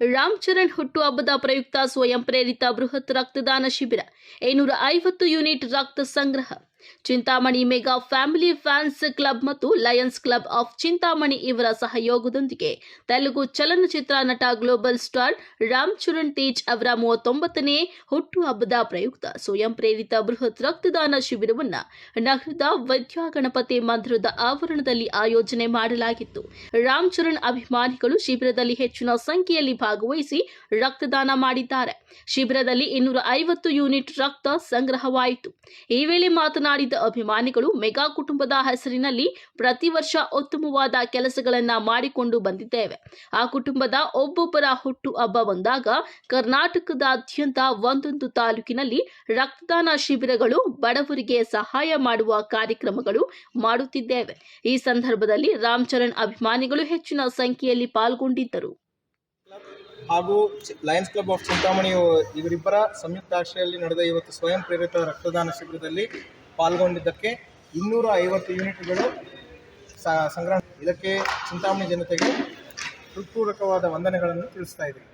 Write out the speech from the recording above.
ರಾಮ್ ಚರಣ್ ಹುಟ್ಟುಹಬ್ಬದ ಪ್ರಯುಕ್ತ ಸ್ವಯಂ ಪ್ರೇರಿತ ಬೃಹತ್ ರಕ್ತದಾನ ಶಿಬಿರ. ಐನೂರ ಐವತ್ತು ಯೂನಿಟ್ ರಕ್ತ ಸಂಗ್ರಹ. Chintamani mega family fans club ಮತ್ತು ಲಯನ್ಸ್ ಕ್ಲಬ್ ಆಫ್ ಚಿಂತಾಮಣಿ ಇವರ ಸಹಯೋಗದೊಂದಿಗೆ ತೆಲುಗು ಚಲನಚಿತ್ರ ನಟ ಗ್ಲೋಬಲ್ ಸ್ಟಾರ್ ರಾಮ್ ಚರಣ್ ತೇಜ್ ಅವರ ಮೂವತ್ತೊಂಬತ್ತನೇ ಹುಟ್ಟುಹಬ್ಬದ ಪ್ರಯುಕ್ತ ಸ್ವಯಂ ಪ್ರೇರಿತ ಬೃಹತ್ ರಕ್ತದಾನ ಶಿಬಿರವನ್ನ ನಗರದ ವಿದ್ಯಾಗಣಪತಿ ಮಂದಿರದ ಆವರಣದಲ್ಲಿ ಆಯೋಜನೆ ಮಾಡಲಾಗಿತ್ತು. ರಾಮ್ ಚರಣ್ ಅಭಿಮಾನಿಗಳು ಶಿಬಿರದಲ್ಲಿ ಹೆಚ್ಚಿನ ಸಂಖ್ಯೆಯಲ್ಲಿ ಭಾಗವಹಿಸಿ ರಕ್ತದಾನ ಮಾಡಿದ್ದಾರೆ. ಶಿಬಿರದಲ್ಲಿ ಇನ್ನೂರ ಐವತ್ತು ಯೂನಿಟ್ ರಕ್ತ ಸಂಗ್ರಹವಾಯಿತು. ಈ ವೇಳೆ ಮಾತನಾಡಿದ ಅಭಿಮಾನಿಗಳು ಮೆಗಾ ಕುಟುಂಬದ ಹೆಸರಿನಲ್ಲಿ ಪ್ರತಿ ವರ್ಷ ಉತ್ತಮವಾದ ಕೆಲಸಗಳನ್ನ ಮಾಡಿಕೊಂಡು ಬಂದಿದ್ದೇವೆ. ಆ ಕುಟುಂಬದ ಒಬ್ಬೊಬ್ಬರ ಹುಟ್ಟು ಹಬ್ಬ ಬಂದಾಗ ಕರ್ನಾಟಕದಾದ್ಯಂತ ಒಂದೊಂದು ತಾಲೂಕಿನಲ್ಲಿ ರಕ್ತದಾನ ಶಿಬಿರಗಳು, ಬಡವರಿಗೆ ಸಹಾಯ ಮಾಡುವ ಕಾರ್ಯಕ್ರಮಗಳು ಮಾಡುತ್ತಿದ್ದೇವೆ. ಈ ಸಂದರ್ಭದಲ್ಲಿ ರಾಮ್ ಚರಣ್ ಅಭಿಮಾನಿಗಳು ಹೆಚ್ಚಿನ ಸಂಖ್ಯೆಯಲ್ಲಿ ಪಾಲ್ಗೊಂಡಿದ್ದರು. ಹಾಗೂ ಲಯನ್ಸ್ ಕ್ಲಬ್ ಆಫ್ ಚಿಂತಾಮಣಿ ಇವರಿಬ್ಬರ ಸಂಯುಕ್ತ ಆಶ್ರಯದಲ್ಲಿ ನಡೆದ ಇವತ್ತು ಸ್ವಯಂ ಪ್ರೇರಿತ ರಕ್ತದಾನ ಶಿಬಿರದಲ್ಲಿ ಪಾಲ್ಗೊಂಡಿದ್ದಕ್ಕೆ ಇನ್ನೂರ ಐವತ್ತು ಯೂನಿಟ್ಗಳು ಸಂಗ್ರಹ ಇದಕ್ಕೆ ಚಿಂತಾಮಣಿ ಜನತೆಗೆ ಹೃತ್ಪೂರ್ವಕವಾದ ವಂದನೆಗಳನ್ನು ತಿಳಿಸ್ತಾ ಇದ್ದೀವಿ